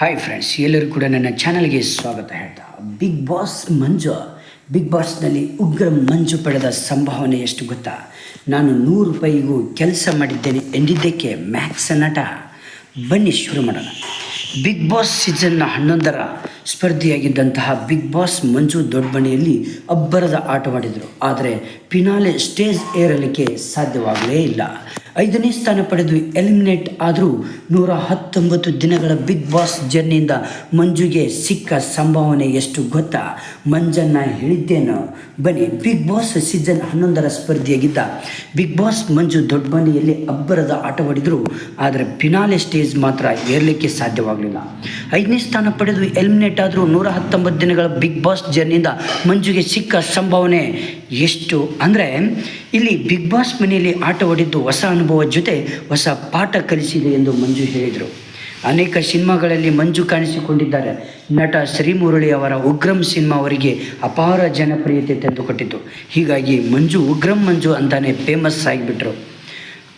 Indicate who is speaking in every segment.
Speaker 1: Hi friends ಎಲ್ಲರೂ ಕೂಡ ನನ್ನ ಚಾನಲ್ಗೆ ಸ್ವಾಗತ ಹೇಳ್ತಾ. ಬಿಗ್ ಬಾಸ್ ಮಂಜು ಬಿಗ್ ಬಾಸ್ನಲ್ಲಿ ಉಗ್ರ ಮಂಜು ಪಡೆದ ಸಂಭಾವನೆ ಎಷ್ಟು ಗೊತ್ತಾ? ನಾನು ನೂರು ರೂಪಾಯಿಗೂ ಕೆಲಸ ಮಾಡಿದ್ದೇನೆ ಎಂದಿದ್ದಕ್ಕೆ ಮ್ಯಾಕ್ಸ್ ನಟ. ಬನ್ನಿ ಶುರು ಮಾಡೋಣ. ಬಿಗ್ ಬಾಸ್ ಸೀಸನ್ನ ಹನ್ನೊಂದರ ಸ್ಪರ್ಧಿಯಾಗಿದ್ದಂತಹ ಬಿಗ್ ಬಾಸ್ ಮಂಜು ದೊಡ್ಡಮನೆಯಲ್ಲಿ ಅಬ್ಬರದ ಆಟವಾಡಿದರು ಆದರೆ ಪಿನಾಲೆ ಸ್ಟೇಜ್ ಏರಲಿಕ್ಕೆ ಸಾಧ್ಯವಾಗಲೇ ಇಲ್ಲ. ಐದನೇ ಸ್ಥಾನ ಪಡೆದು ಎಲಿಮಿನೇಟ್ ಆದರೂ ನೂರ ಹತ್ತೊಂಬತ್ತು ದಿನಗಳ ಬಿಗ್ ಬಾಸ್ ಜರ್ನಿಯಿಂದ ಮಂಜುಗೆ ಸಿಕ್ಕ ಸಂಭಾವನೆ ಎಷ್ಟು ಗೊತ್ತಾ? ಮಂಜನ್ನ ಹೇಳಿದ್ದೇನು. ಬನ್ನಿ, ಬಿಗ್ ಬಾಸ್ ಸೀಸನ್ ಹನ್ನೊಂದರ ಸ್ಪರ್ಧಿಯಾಗಿದ್ದ ಬಿಗ್ ಬಾಸ್ ಮಂಜು ದೊಡ್ಡ ಮನೆಯಲ್ಲಿ ಅಬ್ಬರದ ಆಟವಾಡಿದರು, ಆದರೆ ಫಿನಾಲೆ ಸ್ಟೇಜ್ ಮಾತ್ರ ಏರಲಿಕ್ಕೆ ಸಾಧ್ಯವಾಗಲಿಲ್ಲ. ಐದನೇ ಸ್ಥಾನ ಪಡೆದು ಎಲಿಮಿನೇಟ್ ಆದರೂ ನೂರ ಹತ್ತೊಂಬತ್ತು ದಿನಗಳ ಬಿಗ್ ಬಾಸ್ ಜರ್ನಿಯಿಂದ ಮಂಜುಗೆ ಸಿಕ್ಕ ಸಂಭಾವನೆ ಎಷ್ಟು ಅಂದರೆ ಇಲ್ಲಿ ಬಿಗ್ ಬಾಸ್ ಮನೆಯಲ್ಲಿ ಆಟವಾಡಿದ್ದು ಹೊಸ ಅನುಭವ ಜೊತೆ ಹೊಸ ಪಾಠ ಕಲಿಸಿದೆ ಎಂದು ಮಂಜು ಹೇಳಿದರು. ಅನೇಕ ಸಿನಿಮಾಗಳಲ್ಲಿ ಮಂಜು ಕಾಣಿಸಿಕೊಂಡಿದ್ದಾರೆ. ನಟ ಶ್ರೀಮುರಳಿ ಅವರ ಉಗ್ರಂ ಸಿನಿಮಾ ಅವರಿಗೆ ಅಪಾರ ಜನಪ್ರಿಯತೆ ತಂದುಕೊಟ್ಟಿತು ಹೀಗಾಗಿ ಮಂಜು ಉಗ್ರಂ ಮಂಜು ಅಂತಾನೆ ಫೇಮಸ್ ಆಗಿಬಿಟ್ರು.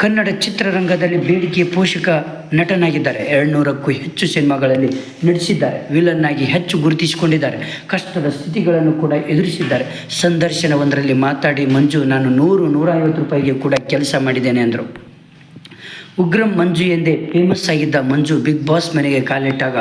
Speaker 1: ಕನ್ನಡ ಚಿತ್ರರಂಗದಲ್ಲಿ ಬೇಡಿಕೆಯ ಪೋಷಕ ನಟನಾಗಿದ್ದಾರೆ. ಎರಡುನೂರಕ್ಕೂ ಹೆಚ್ಚು ಸಿನಿಮಾಗಳಲ್ಲಿ ನಟಿಸಿದ್ದಾರೆ. ವಿಲನ್ ಆಗಿ ಹೆಚ್ಚು ಗುರುತಿಸಿಕೊಂಡಿದ್ದಾರೆ. ಕಷ್ಟದ ಸ್ಥಿತಿಗಳನ್ನು ಕೂಡ ಎದುರಿಸಿದ್ದಾರೆ. ಸಂದರ್ಶನವೊಂದರಲ್ಲಿ ಮಾತಾಡಿ, ಮಂಜು, ನಾನು ನೂರು, ನೂರೈವತ್ತು ರೂಪಾಯಿಗೆ ಕೂಡ ಕೆಲಸ ಮಾಡಿದ್ದೇನೆ, ಅಂದರು. ಉಗ್ರಂ ಮಂಜು ಎಂದೇ ಫೇಮಸ್ ಆಗಿದ್ದ ಮಂಜು ಬಿಗ್ ಬಾಸ್ ಮನೆಗೆ ಕಾಲಿಟ್ಟಾಗ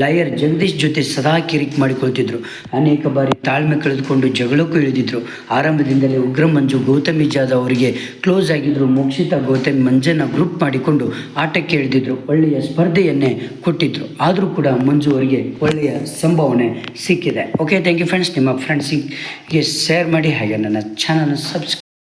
Speaker 1: ಲಾಯರ್ ಜಗದೀಶ್ ಜೊತೆ ಸದಾ ಕಿರಿಕ್ ಮಾಡಿಕೊಳ್ತಿದ್ರು. ಅನೇಕ ಬಾರಿ ತಾಳ್ಮೆ ಕಳೆದುಕೊಂಡು ಜಗಳಕ್ಕೂ ಇಳಿದಿದ್ರು. ಆರಂಭದಿಂದಲೇ ಉಗ್ರಂ ಮಂಜು ಗೌತಮಿ ಜಾಧವ್ ಅವರಿಗೆ ಕ್ಲೋಸ್ ಆಗಿದ್ರು. ಮೋಕ್ಷಿತಾ ಗೌತಮಿ ಮಂಜನ್ನ ಗ್ರೂಪ್ ಮಾಡಿಕೊಂಡು ಆಟಕ್ಕೆ ಇಳಿದಿದ್ರು. ಒಳ್ಳೆಯ ಸ್ಪರ್ಧೆಯನ್ನೇ ಕೊಟ್ಟಿದ್ರು. ಆದರೂ ಕೂಡ ಮಂಜು ಅವರಿಗೆ ಒಳ್ಳೆಯ ಸಂಭಾವನೆ ಸಿಕ್ಕಿದೆ. ಓಕೆ ಥ್ಯಾಂಕ್ ಯು ಫ್ರೆಂಡ್ಸ್ ನಿಮ್ಮ ಫ್ರೆಂಡ್ಸಿಗೆ ಶೇರ್ ಮಾಡಿ ಹಾಗೆ ನನ್ನ ಚಾನಲ್ ಸಬ್ಸ್ಕ್ರೈಬ್